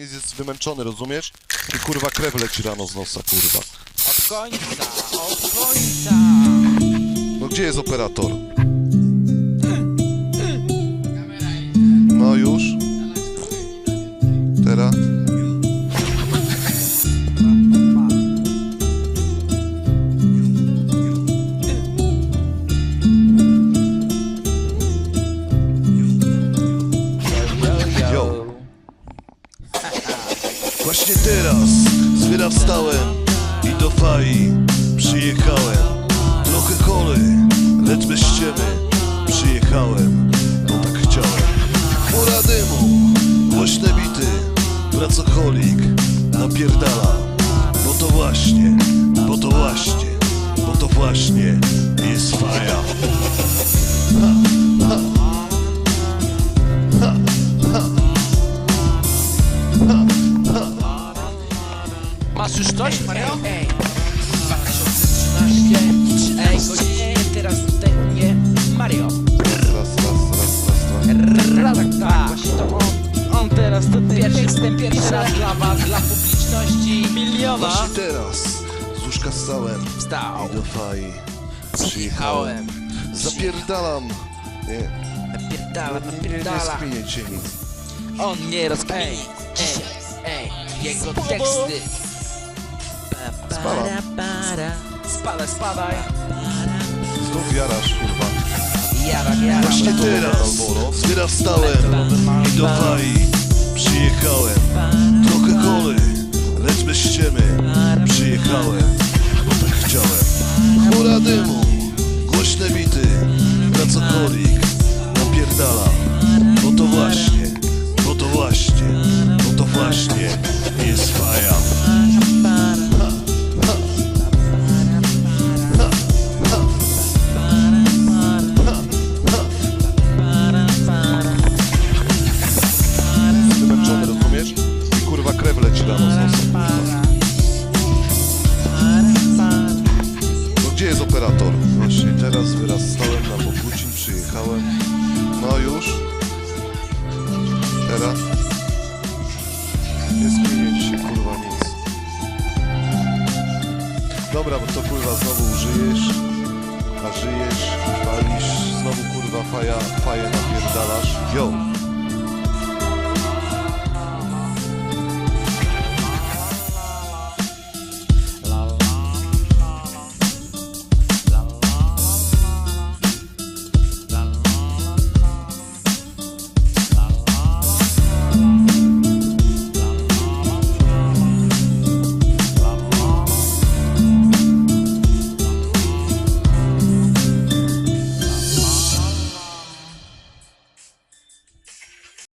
Jest, jest wymęczony, rozumiesz? I kurwa krew leci rano z nosa, kurwa. Od końca, od końca. No gdzie jest operator? No już. Właśnie teraz z wyra i do fai przyjechałem. Trochę kole, lecz bez ściemy przyjechałem, bo tak chciałem. Pora dymu, głośne bity, pracocholik napierdala. Masz już coś, Mario? Ej, 2013. Ej, godzinie teraz tutaj u mnie Mario. Raz, raz, raz, raz, raz. Tak, tak, to on. On teraz to pierwszy, jestem pierwszy raz dla was, dla publiczności miliona. Właśnie teraz z łóżka stałem Wstał. i do fai przyjechałem. Zapierdalam. Nie, Napierdala, nie, nie, napierdala. skminie cię nic. On nie rozkminie. Ej, ej, jego teksty. Spalam. Spadaj, spadaj. Znów jarasz, kurwa. Jara, jara. Właśnie teraz z wyra wstałem i do fai przyjechałem. Trochę kole, lecz bez ściemy przyjechałem, bo tak chciałem. Chmura dymu, głośne bity, pracokolik napierdala. Teraz wyrastałem na Bogucin, przyjechałem. No już. Teraz. Nie zmienię dzisiaj kurwa nic. Dobra, bo to kurwa znowu użyjesz, a żyjesz, palisz, znowu kurwa faja, faję napierdalasz. Yo!